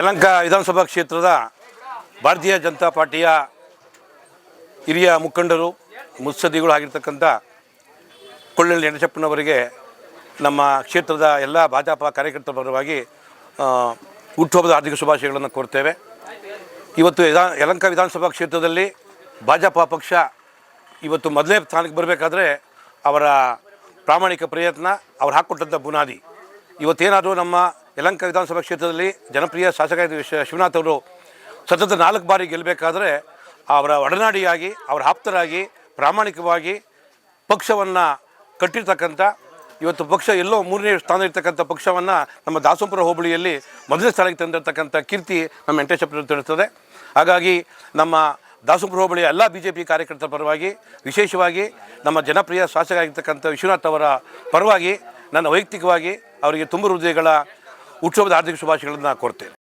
ಯಲಹಂಕ ವಿಧಾನಸಭಾ ಕ್ಷೇತ್ರದ ಭಾರತೀಯ ಜನತಾ ಪಾರ್ಟಿಯ ಹಿರಿಯ ಮುಖಂಡರು ಮುತ್ಸದಿಗಳು ಆಗಿರ್ತಕ್ಕಂಥ ಕೊಳ್ಳಳ್ಳಿ ಯಣಚಪ್ಪನವರಿಗೆ ನಮ್ಮ ಕ್ಷೇತ್ರದ ಎಲ್ಲ ಭಾಜಪ ಕಾರ್ಯಕರ್ತರ ಪರವಾಗಿ ಹುಟ್ಟುಹಬ್ಬದ ಆರ್ಥಿಕ ಶುಭಾಶಯಗಳನ್ನು ಕೋರ್ತೇವೆ. ಇವತ್ತು ಯಲಂಕ ವಿಧಾನಸಭಾ ಕ್ಷೇತ್ರದಲ್ಲಿ ಭಾಜಪ ಪಕ್ಷ ಇವತ್ತು ಮೊದಲೇ ಸ್ಥಾನಕ್ಕೆ ಬರಬೇಕಾದ್ರೆ ಅವರ ಪ್ರಾಮಾಣಿಕ ಪ್ರಯತ್ನ, ಅವ್ರು ಹಾಕ್ಕೊಟ್ಟಂಥ ಬುನಾದಿ. ಇವತ್ತೇನಾದರೂ ನಮ್ಮ ಯಲಹಂಕ ವಿಧಾನಸಭಾ ಕ್ಷೇತ್ರದಲ್ಲಿ ಜನಪ್ರಿಯ ಶಾಸಕ ಶಿವನಾಥ್ ಅವರು ಸತತ ನಾಲ್ಕು ಬಾರಿ ಗೆಲ್ಲಬೇಕಾದ್ರೆ ಅವರ ಒಡನಾಡಿಯಾಗಿ, ಅವರ ಆಪ್ತರಾಗಿ, ಪ್ರಾಮಾಣಿಕವಾಗಿ ಪಕ್ಷವನ್ನು ಕಟ್ಟಿರ್ತಕ್ಕಂಥ, ಇವತ್ತು ಪಕ್ಷ ಎಲ್ಲೋ ಮೂರನೇ ಸ್ಥಾನ ಇರ್ತಕ್ಕಂಥ ಪಕ್ಷವನ್ನು ನಮ್ಮ ದಾಸಂಪುರ ಹೋಬಳಿಯಲ್ಲಿ ಮೊದಲನೇ ಸ್ಥಾನಕ್ಕೆ ತಂದಿರತಕ್ಕಂಥ ಕೀರ್ತಿ ನಮ್ಮ ವೆಂಕಟೇಶಪ್ಪನ ತಿಳಿಸ್ತದೆ. ಹಾಗಾಗಿ ನಮ್ಮ ದಾಸಂಪುರ ಹೋಬಳಿಯ ಎಲ್ಲ ಬಿ ಜೆ ಪಿ ಕಾರ್ಯಕರ್ತರ ಪರವಾಗಿ, ವಿಶೇಷವಾಗಿ ನಮ್ಮ ಜನಪ್ರಿಯ ಶಾಸಕ ಆಗಿರ್ತಕ್ಕಂಥ ವಿಶ್ವನಾಥ್ ಅವರ ಪರವಾಗಿ, ನನ್ನ ವೈಯಕ್ತಿಕವಾಗಿ ಅವರಿಗೆ ತುಂಬ ಹೃದಯಗಳ ಹುಟ್ಟುಹಬ್ಬದ ಹಾರ್ದಿಕ ಶುಭಾಶಯಗಳನ್ನು ಕೋರ್ತೇನೆ